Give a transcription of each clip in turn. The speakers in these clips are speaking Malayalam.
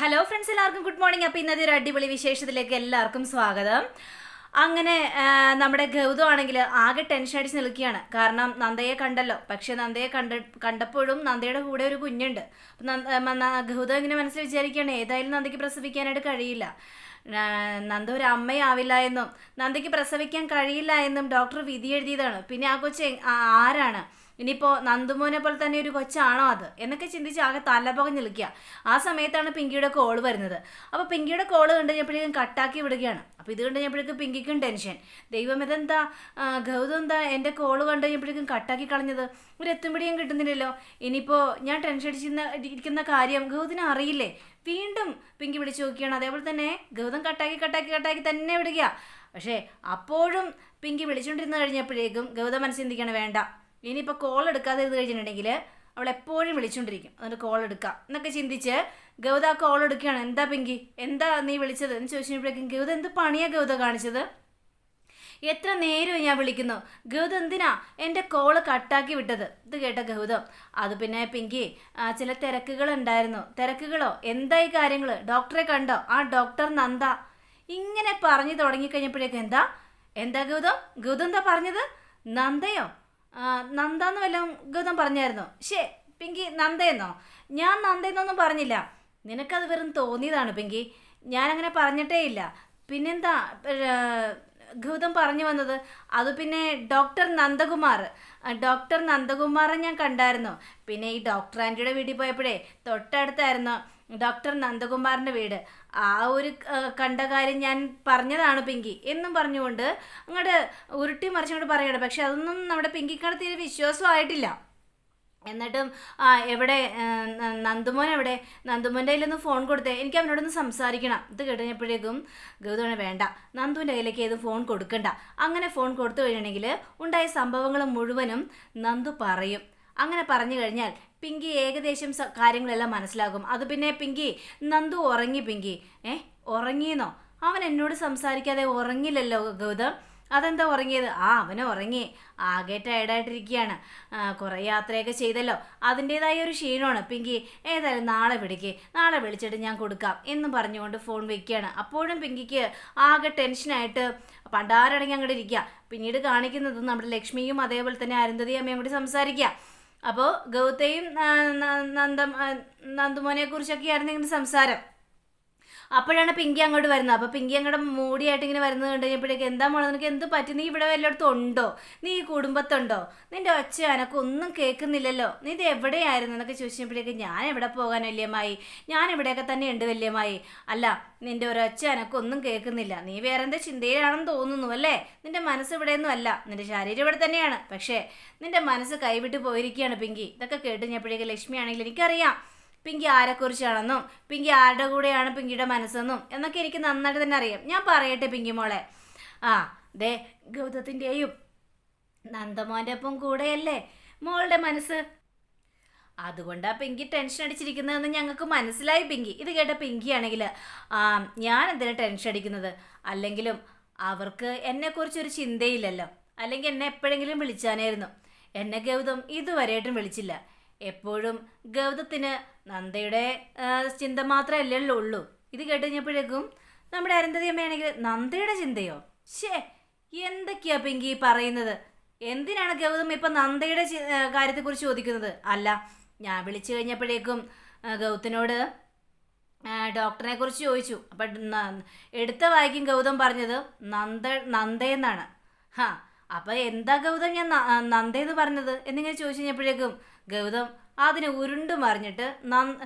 ഹലോ ഫ്രണ്ട്സ് എല്ലാവർക്കും ഗുഡ് മോർണിംഗ് അപ്പോൾ ഇന്നത്തെ ഒരു അടിപൊളി വിശേഷത്തിലേക്ക് എല്ലാവർക്കും സ്വാഗതം. അങ്ങനെ നമ്മുടെ ഗൗതം ആണെങ്കിൽ ആകെ ടെൻഷൻ അടിച്ച് നിൽക്കുകയാണ്. കാരണം നന്ദയെ കണ്ടല്ലോ. പക്ഷെ നന്ദയെ കണ്ട കണ്ടപ്പോഴും നന്ദയുടെ കൂടെ ഒരു കുഞ്ഞുണ്ട്. ഗൗതം ഇങ്ങനെ മനസ്സിൽ വിചാരിക്കുകയാണ് ഏതായാലും നന്ദയ്ക്ക് പ്രസവിക്കാനായിട്ട് കഴിയില്ല. നന്ദ ഒരു അമ്മയാവില്ല എന്നും നന്ദയ്ക്ക് പ്രസവിക്കാൻ കഴിയില്ല എന്നും ഡോക്ടർ വിധി എഴുതിയതാണ്. പിന്നെ ആ കൊച്ച് ആരാണ്? ഇനിയിപ്പോൾ നന്ദുമോനെ പോലെ തന്നെ ഒരു കൊച്ചാണോ അത്? എന്നൊക്കെ ചിന്തിച്ച് ആകെ തലപകഞ്ഞ് നിൽക്കുക. ആ സമയത്താണ് പിങ്കിയുടെ കോൾ വരുന്നത്. അപ്പോൾ പിങ്കിയുടെ കോൾ കണ്ടു കഴിഞ്ഞപ്പോഴേക്കും കട്ടാക്കി വിടുകയാണ്. അപ്പോൾ ഇത് കണ്ടു കഴിഞ്ഞപ്പോഴേക്കും പിങ്കിക്കും ടെൻഷൻ ദൈവം ഇതെന്താ? ഗൗതം എന്താ എന്റെ കോൾ കണ്ടു കഴിഞ്ഞപ്പോഴേക്കും കട്ടാക്കി കളഞ്ഞത്? ഒരു എത്തുമ്പിടിയും കിട്ടുന്നില്ലല്ലോ. ഇനിയിപ്പോൾ ഞാൻ ടെൻഷൻ അടിച്ചിരുന്ന ഇരിക്കുന്ന കാര്യം ഗൗതിനെ അറിയില്ലേ? വീണ്ടും പിങ്കി വിളിച്ചു നോക്കിയാണ്. അതേപോലെ തന്നെ ഗൗതം കട്ടാക്കി കട്ടാക്കി കട്ടാക്കി തന്നെ വിടുക. പക്ഷേ അപ്പോഴും പിങ്കി വിളിച്ചുകൊണ്ടിരുന്ന് കഴിഞ്ഞപ്പോഴേക്കും ഗൗതം മനസ്സിന്തിക്കണം വേണ്ട. ഇനിയിപ്പോൾ കോൾ എടുക്കാതെ ഇരുന്ന് കഴിഞ്ഞിട്ടുണ്ടെങ്കിൽ അവൾ എപ്പോഴും വിളിച്ചുകൊണ്ടിരിക്കും എന്നിട്ട് കോൾ എടുക്കാം. എന്നൊക്കെ ചിന്തിച്ച് ഗൗത കോൾ എടുക്കുകയാണ്. എന്താ പിങ്കി? എന്താ നീ വിളിച്ചത്? എന്ന് ചോദിച്ചപ്പോഴേക്കും ഗൗത എന്ത് പണിയാ ഗൗത കാണിച്ചത്? എത്ര നേരമായി ഞാൻ വിളിക്കുന്നു. ഗൗതം എന്തിനാ എന്റെ കോൾ കട്ടാക്കി വിട്ടത്? ഇത് കേട്ട ഗൗതം അത് പിന്നെ പിങ്കി ചില തിരക്കുകൾ ഉണ്ടായിരുന്നു തിരക്കുകളോ എന്തായി കാര്യങ്ങൾ ഡോക്ടറെ കണ്ടോ? ആ ഡോക്ടർ നന്ദ. ഇങ്ങനെ പറഞ്ഞു തുടങ്ങിക്കഴിഞ്ഞപ്പോഴേക്കും എന്താ? എന്താ ഗൗതം? ഗൗതം എന്താ പറഞ്ഞത്? നന്ദയോ? നന്ദ എന്ന് വല്ലതും ഗൗതം പറഞ്ഞായിരുന്നോ? ശേ പിങ്കി നന്ദയെന്നോ? ഞാൻ നന്ദയെന്നൊന്നും പറഞ്ഞില്ല. നിനക്കത് വെറും തോന്നിയതാണ് പിങ്കി. ഞാനങ്ങനെ പറഞ്ഞിട്ടേ ഇല്ല പിന്നെന്താ ഗൗതം പറഞ്ഞു വന്നത്? അത് പിന്നെ ഡോക്ടർ നന്ദകുമാർ. ഡോക്ടർ നന്ദകുമാറെ ഞാൻ കണ്ടായിരുന്നു. പിന്നെ ഈ ഡോക്ടർ ആന്റിയുടെ വീട്ടിൽ പോയപ്പോഴേ തൊട്ടടുത്തായിരുന്നു ഡോക്ടർ നന്ദകുമാറിന്റെ വീട്. ആ ഒരു കണ്ട കാര്യം ഞാൻ പറഞ്ഞതാണ് പിങ്കി. എന്നും പറഞ്ഞുകൊണ്ട് അങ്ങോട്ട് ഉരുട്ടി മറിച്ചങ്ങോട്ട് പറയണം. പക്ഷെ അതൊന്നും നമ്മുടെ പിങ്കിക്കാണ് തീരെ വിശ്വാസമായിട്ടില്ല എന്നിട്ടും ആ എവിടെ നന്ദുമോൻ എവിടെ? നന്ദുമോന്റെ കയ്യിലൊന്ന് ഫോൺ കൊടുത്തേ. എനിക്ക് അവനോടൊന്ന് സംസാരിക്കണം. ഇത് കേട്ടുകഴിഞ്ഞപ്പോഴേക്കും ഗൗതമാണ് വേണ്ട. നന്ദുവിന്റെ കയ്യിലേക്ക് ഏത് ഫോൺ കൊടുക്കണ്ട. അങ്ങനെ ഫോൺ കൊടുത്തു കഴിഞ്ഞിട്ടുണ്ടെങ്കിൽ ഉണ്ടായ സംഭവങ്ങൾ മുഴുവനും നന്ദു പറയും. അങ്ങനെ പറഞ്ഞു കഴിഞ്ഞാൽ പിങ്കി ഏകദേശം കാര്യങ്ങളെല്ലാം മനസ്സിലാകും. അത് പിന്നെ പിങ്കി നന്ദു ഉറങ്ങി പിങ്കി. ഏ ഉറങ്ങിയെന്നോ? അവൻ എന്നോട് സംസാരിക്കാതെ ഉറങ്ങില്ലല്ലോ ഗൗതം. അതെന്താ ഉറങ്ങിയത്? ആ അവന് ഉറങ്ങി. ആകെ ടയർഡായിട്ടിരിക്കുകയാണ് കുറേ യാത്രയൊക്കെ ചെയ്തല്ലോ. അതിന്റേതായ ഒരു ക്ഷീണമാണ്. പിങ്കി ഏതായാലും നാളെ വിളിക്ക്. നാളെ വിളിച്ചിട്ട് ഞാൻ കൊടുക്കാം എന്നും പറഞ്ഞുകൊണ്ട് ഫോൺ വെക്കുകയാണ്. അപ്പോഴും പിങ്കിക്ക് ആകെ ടെൻഷനായിട്ട് പണ്ടാരടങ്ങി അങ്ങോട്ട് ഇരിക്കുക. പിന്നീട് കാണിക്കുന്നത് നമ്മുടെ ലക്ഷ്മിയും അതേപോലെ തന്നെ അരുന്ധതി അമ്മയും കൂടി സംസാരിക്കുക. അപ്പോൾ ഗൗതയും നന്ദ നന്ദുമോനെ കുറിച്ചൊക്കെയായിരുന്നു ഇങ്ങനെ സംസാരം. അപ്പോഴാണ് പിങ്കി അങ്ങോട്ട് വരുന്നത്. അപ്പോൾ പിങ്കി അങ്ങോട്ട് മൂടിയായിട്ട് ഇങ്ങനെ വരുന്നത് കണ്ടു കഴിഞ്ഞപ്പോഴേക്ക് എന്താ മോളെ നിനക്ക് എന്ത് പറ്റി? നീ ഇവിടെ വല്ലയിടത്തും ഉണ്ടോ? നീ ഈ കുടുംബത്തുണ്ടോ? നിന്റെ ഒച്ച എനക്ക് ഒന്നും കേൾക്കുന്നില്ലല്ലോ. നീ ഇത് എവിടെയായിരുന്നു? എന്നൊക്കെ ചോദിച്ചപ്പോഴേക്ക് ഞാൻ എവിടെ പോകാൻ വല്യമായി ഞാൻ ഇവിടെയൊക്കെ തന്നെ ഉണ്ട് വല്യമായി അല്ല നിന്റെ ഒരൊച്ച എനക്കൊന്നും കേൾക്കുന്നില്ല. നീ വേറെ എന്താ ചിന്തയിലാണെന്ന് തോന്നുന്നു അല്ലേ? നിന്റെ മനസ്സ് ഇവിടെയൊന്നും അല്ല. നിന്റെ ശരീരം ഇവിടെ തന്നെയാണ്. പക്ഷേ നിന്റെ മനസ്സ് കൈവിട്ട് പോയിരിക്കുകയാണ് പിങ്കി. ഇതൊക്കെ കേട്ട് കഴിഞ്ഞപ്പോഴേക്ക് ലക്ഷ്മി ആണെങ്കിൽ എനിക്കറിയാം. പിങ്കി ആരെക്കുറിച്ചാണെന്നും പിങ്കി ആരുടെ കൂടെയാണ് പിങ്കിയുടെ മനസ്സെന്നും എന്നൊക്കെ എനിക്ക് നന്നായിട്ട് തന്നെ അറിയാം. ഞാൻ പറയട്ടെ പിങ്കി മോളെ. ആ ദേ ഗൗതത്തിന്റെയും നന്ദമോന്റെ ഒപ്പം കൂടെയല്ലേ മോളുടെ മനസ്സ്? അതുകൊണ്ടാ പിങ്കി ടെൻഷൻ അടിച്ചിരിക്കുന്നതെന്ന് ഞങ്ങൾക്ക് മനസ്സിലായി പിങ്കി. ഇത് കേട്ട പിങ്കി ആണെങ്കിൽ ഞാൻ എന്തിനാ ടെൻഷൻ അടിക്കുന്നത്? അല്ലെങ്കിലും അവർക്ക് എന്നെക്കുറിച്ചൊരു ചിന്തയില്ലല്ലോ. അല്ലെങ്കിൽ എന്നെ എപ്പോഴെങ്കിലും വിളിച്ചാനായിരുന്നു. എന്നെ ഗൗതം ഇതുവരെയായിട്ടും വിളിച്ചില്ല. എപ്പോഴും ഗൗതത്തിന് നന്ദയുടെ ചിന്ത മാത്രമല്ലല്ലോ ഉള്ളൂ. ഇത് കേട്ട് കഴിഞ്ഞപ്പോഴേക്കും നമ്മുടെ അരുന്ധതി അമ്മയാണെങ്കിൽ നന്ദയുടെ ചിന്തയോ? ഷേ എന്തൊക്കെയാ പിങ്കി പറയുന്നത്? എന്തിനാണ് ഗൗതം ഇപ്പം നന്ദയുടെ കാര്യത്തെക്കുറിച്ച് ചോദിക്കുന്നത്? അല്ല ഞാൻ വിളിച്ചു കഴിഞ്ഞപ്പോഴേക്കും ഗൗതത്തിനോട് ഡോക്ടറിനെ കുറിച്ച് ചോദിച്ചു. അപ്പം എടുത്ത വായിക്കും ഗൗതം പറഞ്ഞത് നന്ദ നന്ദയെന്നാണ്. ഹാ അപ്പം എന്താ ഗൗതം ഞാൻ നന്ദേന്ന് പറഞ്ഞത്? എന്നിങ്ങനെ ചോദിച്ചു കഴിഞ്ഞപ്പോഴേക്കും ഗൗതം അതിന് ഉരുണ്ടു മറിഞ്ഞിട്ട് നന്ദ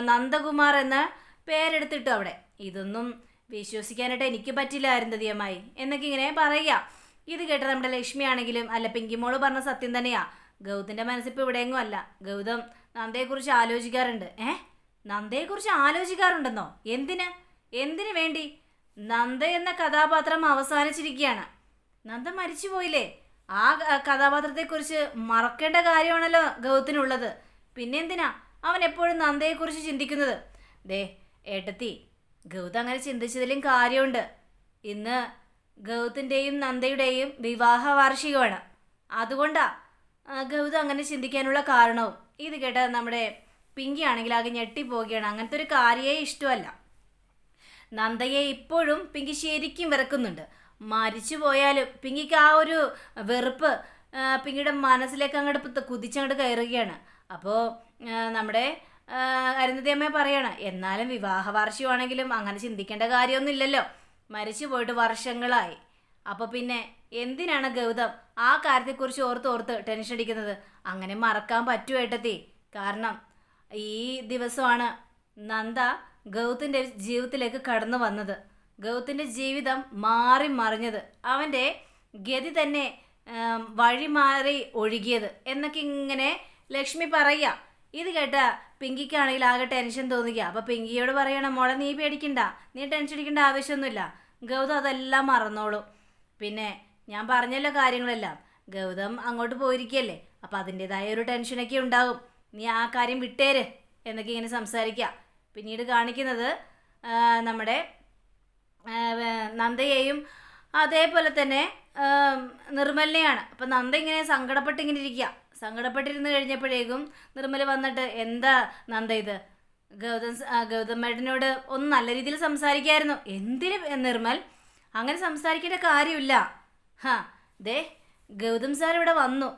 നന്ദകുമാർ എന്ന പേരെടുത്തിട്ടു അവിടെ. ഇതൊന്നും വിശ്വസിക്കാനായിട്ട് എനിക്ക് പറ്റില്ല അരുന്ധതിയമായി എന്നൊക്കെ ഇങ്ങനെ പറയുക. ഇത് കേട്ട നമ്മുടെ ലക്ഷ്മി ആണെങ്കിലും അല്ല പിങ്കിമോൾ പറഞ്ഞ സത്യം തന്നെയാ. ഗൗതന്റെ മനസ്സിപ്പോൾ ഇവിടെയെങ്ങും അല്ല. ഗൗതം നന്ദയെക്കുറിച്ച് ആലോചിക്കാറുണ്ട്. ഏ? നന്ദയെക്കുറിച്ച് ആലോചിക്കാറുണ്ടെന്നോ? എന്തിന്? എന്തിനു വേണ്ടി? നന്ദ എന്ന കഥാപാത്രം അവസാനിച്ചിരിക്കുകയാണ്. നന്ദ മരിച്ചു പോയില്ലേ? ആ കഥാപാത്രത്തെക്കുറിച്ച് മറക്കേണ്ട കാര്യമാണല്ലോ ഗൗതത്തിനുള്ളത്. പിന്നെന്തിനാ അവൻ എപ്പോഴും നന്ദയെക്കുറിച്ച് ചിന്തിക്കുന്നത്? ദേ ഏട്ടത്തി ഗൗതം അങ്ങനെ ചിന്തിച്ചതിലും കാര്യമുണ്ട്. ഇന്ന് ഗൗതത്തിന്റെയും നന്ദയുടെയും വിവാഹ വാർഷികമാണ്. അതുകൊണ്ടാ ഗൗതം അങ്ങനെ ചിന്തിക്കാനുള്ള കാരണവും. ഇത് കേട്ട നമ്മുടെ പിങ്കി ആണെങ്കിൽ ആകെ ഞെട്ടിപ്പോവുകയാണ്. അങ്ങനത്തെ ഒരു കാര്യേ ഇഷ്ടമല്ല. നന്ദയെ ഇപ്പോഴും പിങ്കി ശരിക്കും വെറുക്കുന്നുണ്ട്. മരിച്ചു പോയാലും പിങ്കിക്ക് ആ ഒരു വെറുപ്പ് പിങ്ങിയുടെ മനസ്സിലേക്ക് അങ്ങോട്ട് കുതിച്ചങ്ങോട്ട് കയറുകയാണ്. അപ്പോൾ നമ്മുടെ അമ്മ പറയാണ് എന്നാലും വിവാഹ വാർഷികമാണെങ്കിലും അങ്ങനെ ചിന്തിക്കേണ്ട കാര്യമൊന്നുമില്ലല്ലോ. മരിച്ചു പോയിട്ട് വർഷങ്ങളായി. അപ്പോൾ പിന്നെ എന്തിനാണ് ഗൗതം ആ കാര്യത്തെക്കുറിച്ച് ഓർത്ത് ഓർത്ത് ടെൻഷൻ അടിക്കുന്നത്? അങ്ങനെ മറക്കാൻ പറ്റുമോ ഏട്ടത്തി. കാരണം ഈ ദിവസമാണ് നന്ദ ഗൗതത്തിന്റെ ജീവിതത്തിലേക്ക് കടന്നു വന്നത്. ഗൗത്തിന്റെ ജീവിതം മാറി മറിഞ്ഞത്. അവന്റെ ഗതി തന്നെ വഴി മാറി ഒഴുകിയത് എന്നൊക്കെ ഇങ്ങനെ ലക്ഷ്മി പറയുക. ഇത് കേട്ട പിങ്കിക്കാണെങ്കിൽ ആകെ ടെൻഷൻ തോന്നുക അപ്പോൾ പിങ്കിയോട് പറയണം മോളെ നീ പേടിക്കണ്ട. നീ ടെൻഷൻ അടിക്കേണ്ട ആവശ്യമൊന്നുമില്ല. ഗൗതം അതെല്ലാം മറന്നോളൂ. പിന്നെ ഞാൻ പറഞ്ഞല്ലോ കാര്യങ്ങളെല്ലാം. ഗൗതം അങ്ങോട്ട് പോയിരിക്കുകയല്ലേ അപ്പോൾ അതിന്റെതായ ഒരു ടെൻഷനൊക്കെ ഉണ്ടാകും. നീ ആ കാര്യം വിട്ടേര് എന്നൊക്കെ ഇങ്ങനെ സംസാരിക്കുക. പിന്നീട് കാണിക്കുന്നത് നമ്മുടെ നന്ദയെയും അതേപോലെ തന്നെ നിർമ്മലിനെയാണ്. അപ്പം നന്ദ ഇങ്ങനെ സങ്കടപ്പെട്ടിങ്ങനെ ഇരിക്കുക സങ്കടപ്പെട്ടിരുന്ന് കഴിഞ്ഞപ്പോഴേക്കും നിർമ്മൽ വന്നിട്ട് എന്താ നന്ദ ഇത്? ഗൗതം സ- ആ, ഗൗതം മേഡനോട് ഒന്ന് നല്ല രീതിയിൽ സംസാരിക്കായിരുന്നു. എന്തിന് നിർമ്മൽ? അങ്ങനെ സംസാരിക്കേണ്ട കാര്യമില്ല. ഹാ ദേ ഗൗതം സാർ ഇവിടെ വന്നു.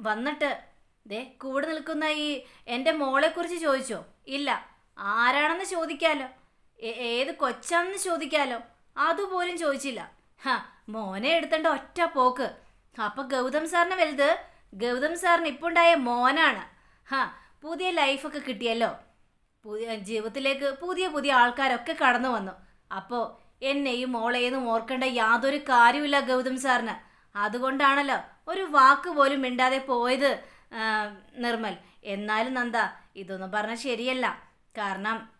വന്നിട്ട് ദേ കൂടെ നിൽക്കുന്ന ഈ എന്റെ മോളെക്കുറിച്ച് ചോദിച്ചോ? ഇല്ല. ആരാണെന്ന് ചോദിക്കാലോ. ഏ- ഏത് കൊച്ചാണെന്ന് ചോദിക്കാലോ? അതുപോലും ചോദിച്ചില്ല. ഹാ മോനെ എടുത്തണ്ട ഒറ്റ പോക്ക്. അപ്പൊ ഗൗതം സാറിന് വലുത്? ഗൗതം സാറിന് ഇപ്പോൾ ഉണ്ടായ മോനാണ്. ഹാ പുതിയ ലൈഫൊക്കെ കിട്ടിയല്ലോ. പുതിയ ജീവിതത്തിലേക്ക് പുതിയ പുതിയ ആൾക്കാരൊക്കെ കടന്നു വന്നു. അപ്പോൾ എന്നെയും മോളെയെന്നും ഓർക്കേണ്ട യാതൊരു കാര്യമില്ല ഗൗതം സാറിന്. അതുകൊണ്ടാണല്ലോ ഒരു വാക്ക് പോലും മിണ്ടാതെ പോയത് നിർമ്മൽ. എന്നാലും നന്ദ ഇതൊന്നും പറഞ്ഞാൽ ശരിയല്ല. കാരണം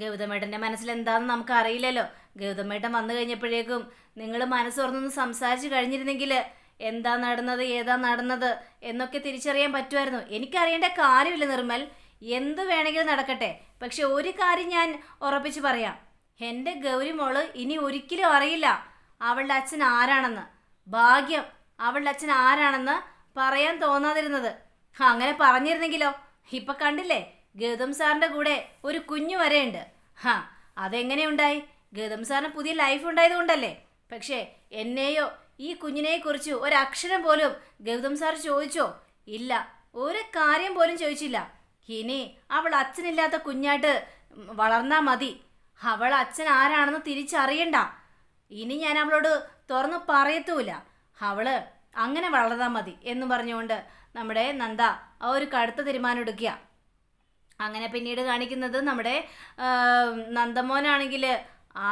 ഗൗതമേട്ടന്റെ മനസ്സിൽ എന്താണെന്ന് നമുക്ക് അറിയില്ലല്ലോ ഗൗതമേട്ടൻ വന്നു കഴിഞ്ഞപ്പോഴേക്കും നിങ്ങൾ മനസ്സ് തുറന്നൊന്ന് സംസാരിച്ച് കഴിഞ്ഞിരുന്നെങ്കിൽ എന്താ നടന്നത് ഏതാ നടന്നത് എന്നൊക്കെ തിരിച്ചറിയാൻ പറ്റുമായിരുന്നു. എനിക്കറിയേണ്ട കാര്യമില്ല നിർമ്മൽ. എന്ത് വേണമെങ്കിലും നടക്കട്ടെ. പക്ഷെ ഒരു കാര്യം ഞാൻ ഉറപ്പിച്ച് പറയാം. എന്റെ ഗൗരി മോൾ ഇനി ഒരിക്കലും അറിയില്ല അവളുടെ അച്ഛൻ ആരാണെന്ന്. ഭാഗ്യം അവളുടെ അച്ഛൻ ആരാണെന്ന് പറയാൻ തോന്നാതിരുന്നത്. അങ്ങനെ പറഞ്ഞിരുന്നെങ്കിലോ? ഇപ്പൊ കണ്ടില്ലേ? ഗൗതം സാറിന്റെ കൂടെ ഒരു കുഞ്ഞു വരെയുണ്ട്. ഹാ അതെങ്ങനെയുണ്ടായി ഗൗതം സാറിന് പുതിയ ലൈഫ് ഉണ്ടായത് കൊണ്ടല്ലേ? പക്ഷേ എന്നെയോ ഈ കുഞ്ഞിനെക്കുറിച്ച് ഒരക്ഷരം പോലും ഗൗതം സാർ ചോദിച്ചോ? ഇല്ല ഒരു കാര്യം പോലും ചോദിച്ചില്ല. ഇനി അവൾ അച്ഛനില്ലാത്ത കുഞ്ഞായിട്ട് വളർന്നാ മതി. അവൾ അച്ഛൻ ആരാണെന്ന് തിരിച്ചറിയണ്ട. ഇനി ഞാൻ അവളോട് തുറന്നു പറയത്തുമില്ല. അവൾ അങ്ങനെ വളർന്നാൽ മതി എന്ന് പറഞ്ഞുകൊണ്ട് നമ്മുടെ നന്ദ ആ ഒരു കടുത്ത തീരുമാനം എടുക്കുക. അങ്ങനെ പിന്നീട് കാണിക്കുന്നത് നമ്മുടെ നന്ദമോനാണെങ്കിൽ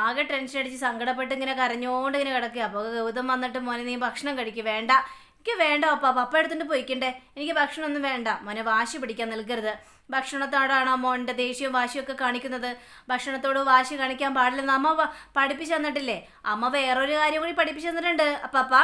ആകെ ടെൻഷൻ അടിച്ച് സങ്കടപ്പെട്ട് ഇങ്ങനെ കരഞ്ഞോണ്ട് ഇങ്ങനെ കിടക്കുക അപ്പോൾ ഗൗതം വന്നിട്ട് മോനെ നീ ഭക്ഷണം കഴിക്കുക വേണ്ട. എനിക്ക് വേണ്ട പപ്പ പപ്പ എടുത്തിട്ട് പോയിക്കണ്ടേ. എനിക്ക് ഭക്ഷണമൊന്നും വേണ്ട. മോനെ വാശി പിടിക്കാൻ നിൽക്കരുത്. ഭക്ഷണത്തോടാണോ മോന്റെ ദേഷ്യവും വാശിയും ഒക്കെ കാണിക്കുന്നത്? ഭക്ഷണത്തോട് വാശി കാണിക്കാൻ പാടില്ലെന്ന് അമ്മ പഠിപ്പിച്ചു തന്നിട്ടില്ലേ? അമ്മ വേറൊരു കാര്യം കൂടി പഠിപ്പിച്ചു തന്നിട്ടുണ്ട്. പപ്പ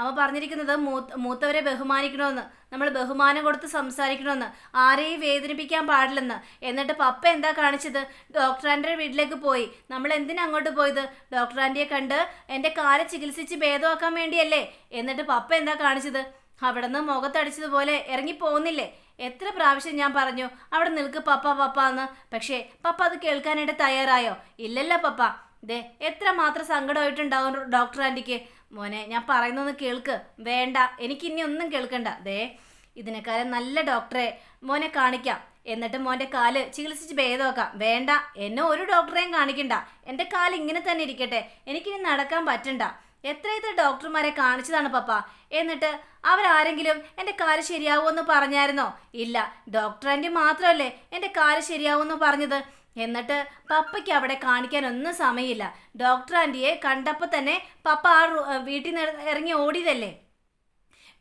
അമ്മ പറഞ്ഞിരിക്കുന്നത് മൂത്ത മൂത്തവരെ ബഹുമാനിക്കണമെന്ന് നമ്മൾ ബഹുമാനം കൊടുത്ത് സംസാരിക്കണമെന്ന് ആരെയും വേദനിപ്പിക്കാൻ പാടില്ലെന്ന്. എന്നിട്ട് പപ്പ എന്താ കാണിച്ചത്? ഡോക്ടർ ആന്റിയുടെ വീട്ടിലേക്ക് പോയി. നമ്മൾ എന്തിനാ അങ്ങോട്ട് പോയത്? ഡോക്ടർ ആന്റിയെ കണ്ട് എന്റെ കാല ചികിത്സിച്ച് ഭേദമാക്കാൻ വേണ്ടിയല്ലേ? എന്നിട്ട് പപ്പ എന്താ കാണിച്ചത്? അവിടെ നിന്ന് മുഖത്തടിച്ചതുപോലെ ഇറങ്ങി പോകുന്നില്ലേ എത്ര പ്രാവശ്യം ഞാൻ പറഞ്ഞു അവിടെ നിൽക്ക് പപ്പ പപ്പ എന്ന്. പക്ഷേ പപ്പ അത് കേൾക്കാനായിട്ട് തയ്യാറായോ? ഇല്ലല്ലോ പപ്പ. ദേ എത്ര മാത്രം സങ്കടമായിട്ടുണ്ടാവും ഡോക്ടർ ആന്റിക്ക് മോനെ ഞാൻ പറയുന്നൊന്ന് കേൾക്ക്. വേണ്ട എനിക്ക് ഇനി ഒന്നും കേൾക്കണ്ട. ദേ ഇതിനേക്കാളും നല്ല ഡോക്ടറെ മോനെ കാണിക്കാം. എന്നിട്ട് മോന്റെ കാൽ ചികിത്സിച്ച് ഭേദമാക്കാം. വേണ്ട എന്നെ ഒരു ഡോക്ടറെയും കാണിക്കണ്ട. എന്റെ കാൽ ഇങ്ങനെ തന്നെ ഇരിക്കട്ടെ. എനിക്കിനി നടക്കാൻ പറ്റണ്ട. എത്ര ഡോക്ടർമാരെ കാണിച്ചതാണ് പപ്പ. എന്നിട്ട് അവരാരെങ്കിലും എന്റെ കാൽ ശരിയാവുമെന്ന് പറഞ്ഞായിരുന്നോ? ഇല്ല ഡോക്ടർ ആന്റി മാത്രമല്ലേ എന്റെ കാൽ ശരിയാവുമെന്ന് പറഞ്ഞത്. എന്നിട്ട് പപ്പയ്ക്ക് അവിടെ കാണിക്കാൻ ഒന്നും സമയമില്ല. ഡോക്ടർ ആന്റിയെ കണ്ടപ്പോൾ തന്നെ പപ്പ ആ വീട്ടിൽ നിന്ന് ഇറങ്ങി ഓടിയതല്ലേ?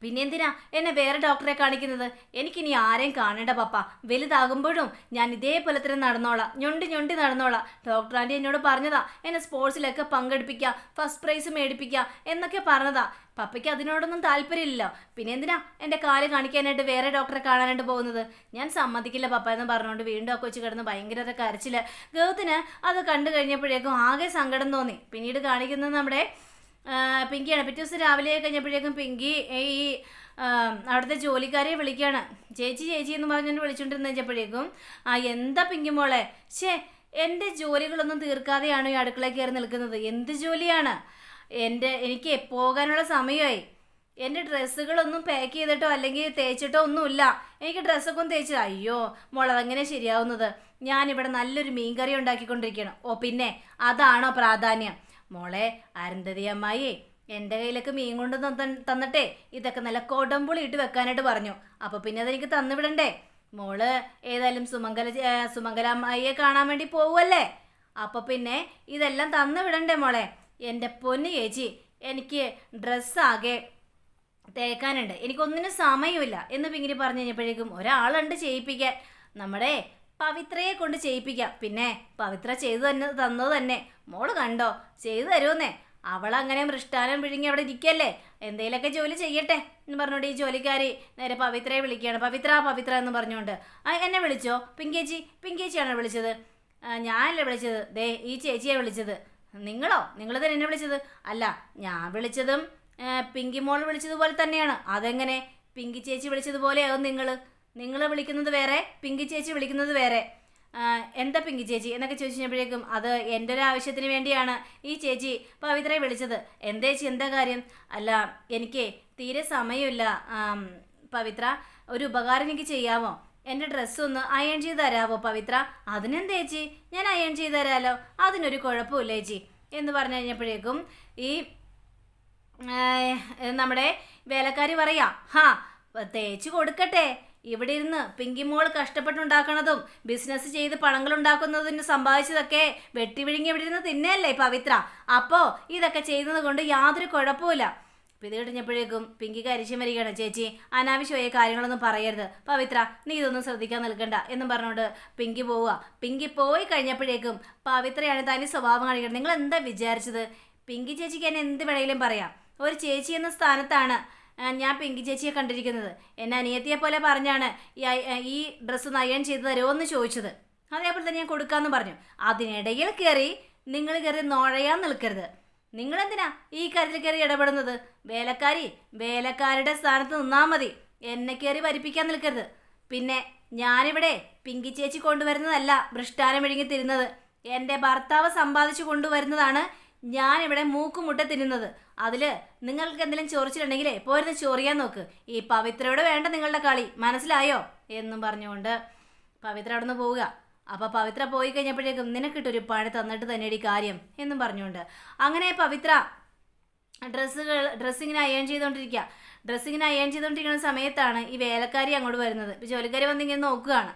പിന്നെ എന്തിനാ എന്നെ വേറെ ഡോക്ടറെ കാണിക്കുന്നത്? എനിക്കിനി ആരെയും കാണേണ്ട പപ്പ. വലുതാകുമ്പോഴും ഞാൻ ഇതേപോലെ തന്നെ നടന്നോളാം. ഞൊണ്ടി ഞൊണ്ടി നടന്നോളാം. ഡോക്ടർ ആന്റി എന്നോട് പറഞ്ഞതാ എന്നെ സ്പോർട്സിലൊക്കെ പങ്കെടുപ്പിക്കുക ഫസ്റ്റ് പ്രൈസ് മേടിപ്പിക്കുക എന്നൊക്കെ പറഞ്ഞതാ. പപ്പയ്ക്ക് അതിനോടൊന്നും താല്പര്യമില്ലല്ലോ. പിന്നെ എന്തിനാ എന്റെ കാൽ കാണിക്കാനായിട്ട് വേറെ ഡോക്ടറെ കാണാനായിട്ട് പോകുന്നത്? ഞാൻ സമ്മതിക്കില്ല പപ്പ എന്ന് പറഞ്ഞുകൊണ്ട് വീണ്ടും ആ കൊച്ചു കിടന്ന് ഭയങ്കര കരച്ചിൽ. ഗൗത്തിന് അത് കണ്ടു കഴിഞ്ഞപ്പോഴേക്കും ആകെ സങ്കടം തോന്നി. പിന്നീട് കാണിക്കുന്നത് നമ്മുടെ പിങ്കിയാണ്. പിറ്റേ ദിവസം രാവിലെ കഴിഞ്ഞപ്പോഴേക്കും പിങ്കി ഈ അവിടുത്തെ ജോലിക്കാരെ വിളിക്കുകയാണ് ചേച്ചി ചേച്ചി എന്ന് പറഞ്ഞുകൊണ്ട് വിളിച്ചുകൊണ്ടിരുന്ന കഴിഞ്ഞപ്പോഴേക്കും ആ എന്താ പിങ്കി മോളെ? ഷേ എന്റെ ജോലികളൊന്നും തീർക്കാതെയാണ് ഈ അടുക്കള കയറി നിൽക്കുന്നത്. എന്ത് ജോലിയാണ്? എന്റെ എനിക്ക് പോകാനുള്ള സമയമായി. എന്റെ ഡ്രസ്സുകളൊന്നും പാക്ക് ചെയ്തിട്ടോ അല്ലെങ്കിൽ തേച്ചിട്ടോ ഒന്നുമില്ല. എനിക്ക് ഡ്രസ്സൊക്കെ ഒന്ന് തേച്ചു അയ്യോ മോളെ അതെങ്ങനെ ശരിയാവുന്നത്. ഞാനിവിടെ നല്ലൊരു മീൻകറി ഉണ്ടാക്കിക്കൊണ്ടിരിക്കുകയാണ്. ഓ പിന്നെ അതാണോ പ്രാധാന്യം? മോളെ അരുന്ധതി അമ്മായി എന്റെ കയ്യിലേക്ക് മീൻ കൊണ്ട് തന്ന- തന്നിട്ടേ ഇതൊക്കെ നല്ല കൊടമ്പുളി ഇട്ട് വെക്കാനായിട്ട് പറഞ്ഞു. അപ്പോൾ പിന്നെ അതെനിക്ക് തന്നുവിടണ്ടേ? മോൾ ഏതായാലും സുമംഗല സുമംഗല അമ്മായിയെ കാണാൻ വേണ്ടി പോവല്ലേ അപ്പോൾ പിന്നെ ഇതെല്ലാം തന്നു വിടണ്ടേ മോളെ? എന്റെ പൊന്നു ചേച്ചി എനിക്ക് ഡ്രസ്സാകെ തേക്കാനുണ്ട്. എനിക്കൊന്നിനും സമയമില്ല. എന്ന് പിങ്കിരി പറഞ്ഞു കഴിഞ്ഞപ്പോഴേക്കും ഒരാളുണ്ട് ചെയ്യിപ്പിക്കാൻ. നമ്മുടെ പവിത്രയെ കൊണ്ട് ചെയ്യിപ്പിക്കാം. പിന്നെ പവിത്ര ചെയ്തു തന്നെ തന്നത് തന്നെ. മോൾ കണ്ടോ? ചെയ്തു തരുമെന്നേ. അങ്ങനെ മൃഷ്ടാനം വിഴുങ്ങി അവിടെ ഇരിക്കല്ലേ? എന്തേലൊക്കെ ജോലി ചെയ്യട്ടെ എന്ന് പറഞ്ഞുകൊണ്ട് ഈ ജോലിക്കാരി നേരെ പവിത്രയെ വിളിക്കുകയാണ്. പവിത്ര പവിത്ര എന്ന് പറഞ്ഞുകൊണ്ട്. എന്നെ വിളിച്ചോ? പിങ്കേച്ചി പിങ്കേച്ചിയാണോ വിളിച്ചത്? ഞാനല്ലേ വിളിച്ചത്. ദേ ഈ ചേച്ചിയെ വിളിച്ചത്. നിങ്ങളോ? നിങ്ങൾ തന്നെ എന്നെ വിളിച്ചത്. അല്ല ഞാൻ വിളിച്ചതും പിങ്കി മോൾ വിളിച്ചതുപോലെ തന്നെയാണ്. അതെങ്ങനെ? പിങ്കി ചേച്ചി വിളിച്ചതുപോലെയാകും നിങ്ങൾ നിങ്ങൾ വിളിക്കുന്നത് വേറെ പിങ്കി ചേച്ചി വിളിക്കുന്നത് വേറെ. എന്താ പിങ്കി ചേച്ചി? എന്നൊക്കെ ചോദിച്ചു കഴിഞ്ഞപ്പോഴേക്കും അത് എന്റെ ഒരു ആവശ്യത്തിന് വേണ്ടിയാണ് ഈ ചേച്ചി പവിത്രയെ വിളിച്ചത്. എന്താ ചേച്ചി? എന്താ കാര്യം? അല്ല എനിക്ക് തീരെ സമയമില്ല. പവിത്ര ഒരു ഉപകാരം എനിക്ക് ചെയ്യാമോ? എന്റെ ഡ്രസ്സ് ഒന്ന് അയൺ ചെയ്ത് തരാമോ പവിത്ര? അതിനെന്താ ചേച്ചി? ഞാൻ അയൺ ചെയ്ത് തരാമല്ലോ അതിനൊരു കുഴപ്പമില്ല ചേച്ചി. എന്ന് പറഞ്ഞു കഴിഞ്ഞപ്പോഴേക്കും ഈ നമ്മുടെ വേലക്കാരി പറയാ ഹാ തേച്ച് കൊടുക്കട്ടെ. ഇവിടെ ഇരുന്ന് പിങ്കി മോൾ കഷ്ടപ്പെട്ടുണ്ടാക്കണതും ബിസിനസ് ചെയ്ത് പണങ്ങൾ ഉണ്ടാക്കുന്നതിന് സമ്പാദിച്ചതൊക്കെ വെട്ടിവിഴുങ്ങി ഇവിടെ ഇരുന്ന് തിന്നല്ലേ പവിത്ര? അപ്പോ ഇതൊക്കെ ചെയ്യുന്നത് കൊണ്ട് യാതൊരു കുഴപ്പമില്ല ഇത് കഴിഞ്ഞപ്പോഴേക്കും പിങ്കി കരിശം വരികയാണ് ചേച്ചി അനാവശ്യമായ കാര്യങ്ങളൊന്നും പറയരുത്. പവിത്ര നീ ഇതൊന്നും ശ്രദ്ധിക്കാൻ നിൽക്കണ്ട. എന്നും പറഞ്ഞുകൊണ്ട് പിങ്കി പോവുക. പിങ്കി പോയി കഴിഞ്ഞപ്പോഴേക്കും പവിത്രയാണ് തനി സ്വഭാവം കാണിക്കുന്നത്. നിങ്ങൾ എന്താ വിചാരിച്ചത്? പിങ്കി ചേച്ചിക്ക് എന്നെ എന്ത് വേണമെങ്കിലും പറയാം. ഒരു ചേച്ചി എന്ന സ്ഥാനത്താണ് ഞാൻ പിങ്കി ചേച്ചിയെ കണ്ടിരിക്കുന്നത്. എന്നെ അനിയത്തിയെ പോലെ പറഞ്ഞാണ് ഈ ഡ്രസ്സ് നയൻ ചെയ്ത് തരുമോ എന്ന് ചോദിച്ചത്. അതേപോലെ തന്നെ ഞാൻ കൊടുക്കാമെന്ന് പറഞ്ഞു. അതിനിടയിൽ കയറി നിങ്ങൾ കയറി നുഴയാൻ നിൽക്കരുത്. നിങ്ങളെന്തിനാ ഈ കാര്യത്തിൽ കയറി ഇടപെടുന്നത്? വേലക്കാരി വേലക്കാരുടെ സ്ഥാനത്ത് നിന്നാൽ മതി. എന്നെ കയറി വരിപ്പിക്കാൻ നിൽക്കരുത്. പിന്നെ ഞാനിവിടെ പിങ്കി ചേച്ചി കൊണ്ടുവരുന്നതല്ല ഭ്രഷ്ടാനം വിഴുങ്ങി തിരുന്നത് എന്റെ ഭർത്താവ് സമ്പാദിച്ചു കൊണ്ടുവരുന്നതാണ് ഞാനിവിടെ മൂക്കുമുട്ട തിന്നുന്നത്. അതിൽ നിങ്ങൾക്ക് എന്തെങ്കിലും ചോറിച്ചിട്ടുണ്ടെങ്കിലേ പോരുന്ന് ചോറിയാൻ നോക്ക്. ഈ പവിത്രയോട് വേണ്ട നിങ്ങളുടെ കളി. മനസ്സിലായോ? എന്നും പറഞ്ഞുകൊണ്ട് പവിത്ര അവിടെ നിന്ന് പോവുക. അപ്പോൾ പവിത്ര പോയി കഴിഞ്ഞപ്പോഴേക്കും നിനക്കിട്ടൊരു പണി തന്നിട്ട് തന്നെയടി കാര്യം എന്നും പറഞ്ഞുകൊണ്ട്. അങ്ങനെ പവിത്ര ഡ്രസ്സുകൾ ഡ്രസ്സിങ്ങിന് അയൺ ചെയ്തുകൊണ്ടിരിക്കുക ഡ്രസ്സിങ്ങിന് അയൺ ചെയ്തുകൊണ്ടിരിക്കുന്ന സമയത്താണ് ഈ വേലക്കാരി അങ്ങോട്ട് വരുന്നത്. ജോലിക്കാരി വന്നിങ്ങനെ നോക്കുകയാണ്.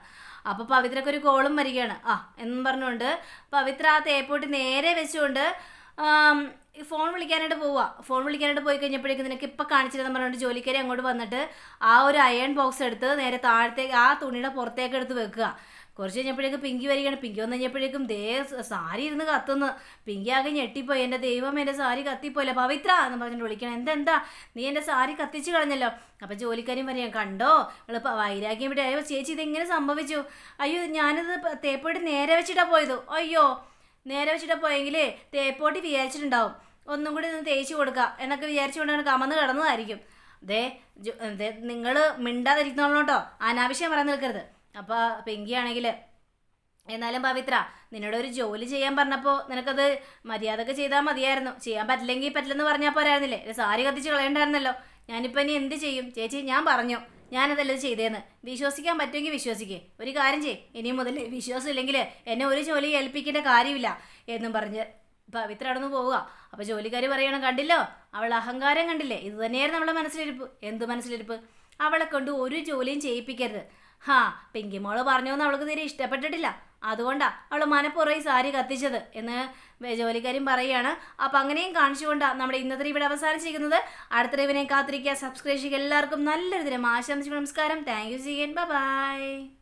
അപ്പോൾ പവിത്രക്ക് ഒരു കോളും വരികയാണ്. ആ എന്നും പറഞ്ഞുകൊണ്ട് പവിത്ര ആ തേപ്പോട്ട് നേരെ വെച്ചുകൊണ്ട് ഫോൺ വിളിക്കാനായിട്ട് പോവുക ഫോൺ വിളിക്കാനായിട്ട് പോയി കഴിഞ്ഞപ്പോഴേക്കും നിനക്ക് ഇപ്പം കാണിച്ചിരുന്ന പറഞ്ഞിട്ട് ജോലിക്കാരി അങ്ങോട്ട് വന്നിട്ട് ആ ഒരു അയൺ ബോക്സ് എടുത്ത് നേരെ താഴത്തേക്ക് ആ തുണിയുടെ പുറത്തേക്ക് എടുത്ത് വെക്കുക. കുറച്ച് കഴിഞ്ഞപ്പോഴേക്കും പിങ്കി വരികയാണ്. പിങ്കി വന്നു കഴിഞ്ഞപ്പോഴേക്കും ദേ സാരി ഇരുന്ന് കത്തുന്നു. പിങ്കി ആകെ ഞെട്ടിപ്പോയി. എന്റെ ദൈവം എന്റെ സാരി കത്തിപ്പോയില്ല? പവിത്ര എന്ന് പറഞ്ഞിട്ട് വിളിക്കണം. എന്തെന്താ? നീ എന്റെ സാരി കത്തിച്ച് കളഞ്ഞല്ലോ. അപ്പം ജോലിക്കാരും പറയാം കണ്ടോ? നിങ്ങൾ വൈരാഗ്യം ഇവിടെ ആയോ. ചേച്ചി ഇതെങ്ങനെ സംഭവിച്ചു? അയ്യോ ഞാനിത് തേപ്പോട്ട് നേരെ വെച്ചിട്ടാണ് പോയത്. അയ്യോ നേരെ വെച്ചിട്ടാണ് പോയെങ്കിൽ തേപ്പോട്ടി വിചാരിച്ചിട്ടുണ്ടാവും. ഒന്നും കൂടി ഒന്ന് തേച്ച് കൊടുക്കുക എന്നൊക്കെ വിചാരിച്ചുകൊണ്ടാണ് കമന്ന് കിടന്നതായിരിക്കും. ദേ നിങ്ങൾ മിണ്ടാതിരിക്കുന്നോളൂ കേട്ടോ അനാവശ്യം പറയാൻ നിൽക്കരുത്. അപ്പോൾ പെങ്കിയാണെങ്കിൽ എന്നാലും പവിത്ര നിന്നോട് ഒരു ജോലി ചെയ്യാൻ പറഞ്ഞപ്പോൾ നിനക്കത് മര്യാദയ്ക്ക് ചെയ്താൽ മതിയായിരുന്നു. ചെയ്യാൻ പറ്റില്ലെങ്കിൽ പറ്റില്ലെന്ന് പറഞ്ഞാൽ പോരായിരുന്നില്ലേ? സാരി കത്തിച്ച് കളയണ്ടായിരുന്നല്ലോ. ഞാനിപ്പോൾ ഇനി എന്ത് ചെയ്യും? ചേച്ചി ഞാൻ പറഞ്ഞു. ഞാനതല്ല ഇത് ചെയ്തേന്ന്. വിശ്വസിക്കാൻ പറ്റുമെങ്കിൽ വിശ്വസിക്കേ. ഒരു കാര്യം ചെയ്യേ. ഇനി മുതൽ വിശ്വാസം ഇല്ലെങ്കിൽ എന്നെ ഒരു ജോലി ഏൽപ്പിക്കേണ്ട കാര്യമില്ല എന്നും പറഞ്ഞ് പവിത്ര അടന്നു പോവുക അപ്പോൾ ജോലിക്കാർ പറയണം കണ്ടില്ലോ? അവൾ അഹങ്കാരം കണ്ടില്ലേ? ഇത് തന്നെയായിരുന്നു അവളെ മനസ്സിലിരിപ്പ്. എന്ത് മനസ്സിലിരിപ്പ്? അവളെ കൊണ്ട് ഒരു ജോലിയും ചെയ്യിപ്പിക്കരുത്. ഹാ പിങ്കിമോൾ പറഞ്ഞോന്ന് അവൾക്ക് തീരെ ഇഷ്ടപ്പെട്ടിട്ടില്ല. അതുകൊണ്ടാ അവൾ മനപ്പുറം ഈ സാരി കത്തിച്ചത് എന്ന് ജോലിക്കാരും പറയുകയാണ്. അപ്പം അങ്ങനെയും കാണിച്ചുകൊണ്ടാണ് നമ്മുടെ ഇന്നത്തെ ഇവിടെ അവസാനിച്ചിരിക്കുന്നത്. അടുത്ത ഇവനെ കാത്തിരിക്കുക. സബ്സ്ക്രൈബ് ചെയ്യുക. എല്ലാവർക്കും നല്ലൊരു ദിനം. ആശംസിക്കും നമസ്കാരം. താങ്ക് യു ചെയ്യാൻ ബൈ